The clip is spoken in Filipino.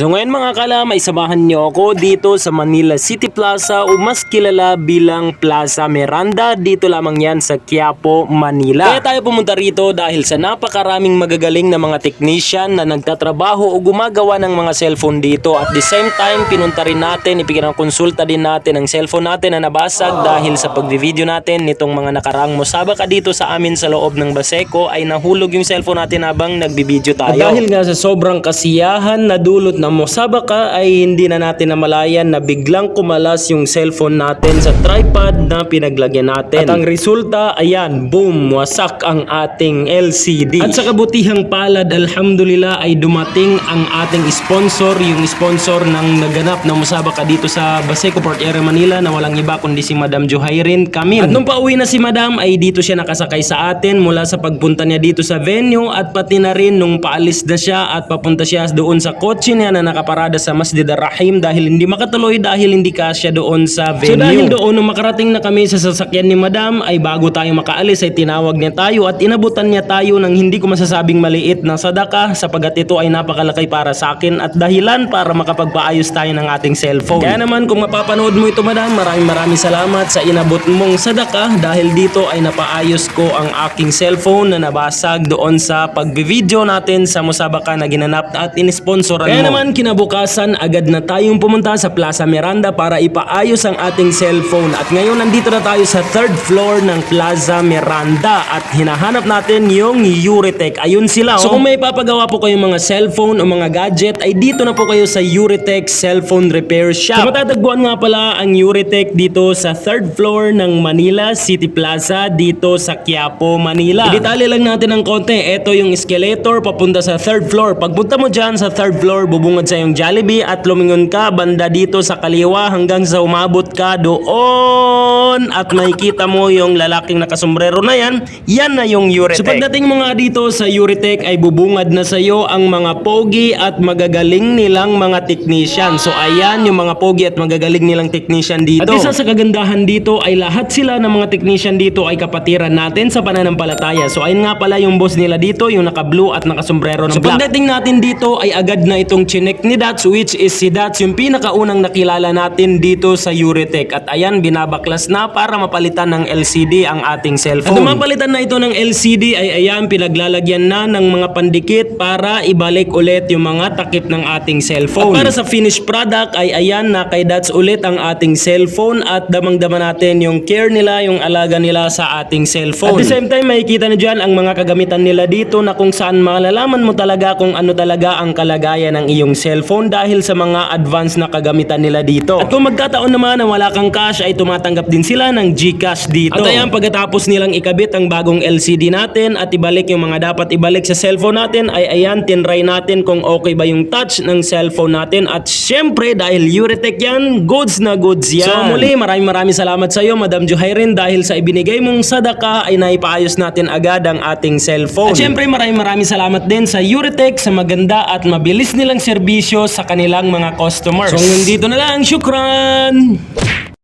So ngayon mga kala, may samahan niyo ako dito sa Manila City Plaza o mas kilala bilang Plaza Miranda. Dito lamang yan sa Quiapo, Manila. Kaya tayo pumunta rito dahil sa napakaraming magagaling na mga technician na nagtatrabaho o gumagawa ng mga cellphone dito. At the same time, pinunta rin natin, ipinangkonsulta din natin ang cellphone natin na nabasag dahil sa pagbi-video natin nitong mga nakaraang musabaka dito sa amin sa loob ng Baseco ay nahulog yung cellphone natin habang nagbibideo tayo. At dahil nga sa sobrang kasiyahan na dulot ng musabaka ay hindi na natin namalayan na biglang kumalas yung cellphone natin sa tripod na pinaglagyan natin. At ang resulta, ayan, boom, wasak ang ating LCD. At sa kabutihang palad, alhamdulillah ay dumating ang ating sponsor, yung sponsor ng naganap na musabaka dito sa Baseco Port Area Manila na walang iba kundi si Madam Johairin Kamin. At nung pauwi na si Madam ay dito siya nakasakay sa atin mula sa pagpunta niya dito sa venue at pati na rin nung paalis na siya at papunta siya doon sa kotse niya na nakaparada sa Masjid Ar-Rahim dahil hindi makatuloy dahil hindi kasya doon sa venue. So dahil doon nung makarating na kami sa sasakyan ni Madam ay bago tayo makaalis ay tinawag niya tayo at inabutan niya tayo ng hindi ko masasabing maliit na sadaka sapagat ito ay napakalaki para sa akin at dahilan para makapagpaayos tayo ng ating cellphone. Kaya naman kung mapapanood mo ito Madam, maraming maraming salamat sa inabot mong sadaka dahil dito ay napaayos ko ang aking cellphone na nabasag doon sa pagbi-video natin sa musabaka na ginanap at inisponsoran Kaya mo. Naman kinabukasan agad na tayong pumunta sa Plaza Miranda para ipaayos ang ating cellphone at ngayon nandito na tayo sa third floor ng Plaza Miranda at hinahanap natin yung Euritech. Ayun sila oh. So kung may papagawa po kayong mga cellphone o mga gadget ay dito na po kayo sa Euritech Cellphone Repair Shop. So matatagpuan nga pala ang Euritech dito sa third floor ng Manila City Plaza dito sa Quiapo, Manila. Idetali lang natin ng konti. Ito yung escalator papunta sa third floor. Pagpunta mo dyan sa third floor, bubungad sa yung Jollibee at lumingon ka banda dito sa kaliwa hanggang sa umabot ka doon at makikita mo yung lalaking nakasombrero na yan, yan na yung Euritech. So pagdating mo nga dito sa Euritech ay bubungad na sa iyo ang mga pogi at magagaling nilang mga technician. So ayan yung mga pogi at magagaling nilang technician dito. At isa sa kagandahan dito ay lahat sila ng mga technician dito ay kapatiran natin sa pananampalataya. So ayun nga pala yung boss nila dito, yung naka-blue at naka-sombrero ng so, black. pagdating natin dito ay agad na itong chinek ni Dats which is si Dats yung pinakaunang nakilala natin dito sa Euritech. At ayan, binabaklas na para mapalitan ng LCD ang ating cellphone. At mapalitan na ito ng LCD ay ayan, pinaglalagyan na ng mga pandikit para ibalik ulit yung mga takip ng ating cellphone. At para sa finished product ay ayan na kay Dats ulit ang ating cellphone at damang-dama natin yung care nila, yung alaga nila sa ating cellphone. At the same time, makikita na dyan ang mga kagamitan nila dito na kung saan malalaman mo talaga kung ano talaga ang kalagayan ng iyong cellphone dahil sa mga advanced na kagamitan nila dito. At kung magkataon naman na wala kang cash ay tumatanggap din sila ng GCash dito. At ayan, pagkatapos nilang ikabit ang bagong LCD natin at ibalik yung mga dapat ibalik sa cellphone natin ay ayan, tinry natin kung okay ba yung touch ng cellphone natin at syempre dahil Euritech yan, goods na goods yan. So muli, maraming maraming salamat sa iyo Madam Johairin dahil sa ibinigay mong sadaka ay naipaayos natin agad ang ating cellphone. At syempre maraming maraming salamat din sa Euritech sa maganda at mabilis nilang serbisyo sa kanilang mga customers. So hanggang dito na lang, syukran!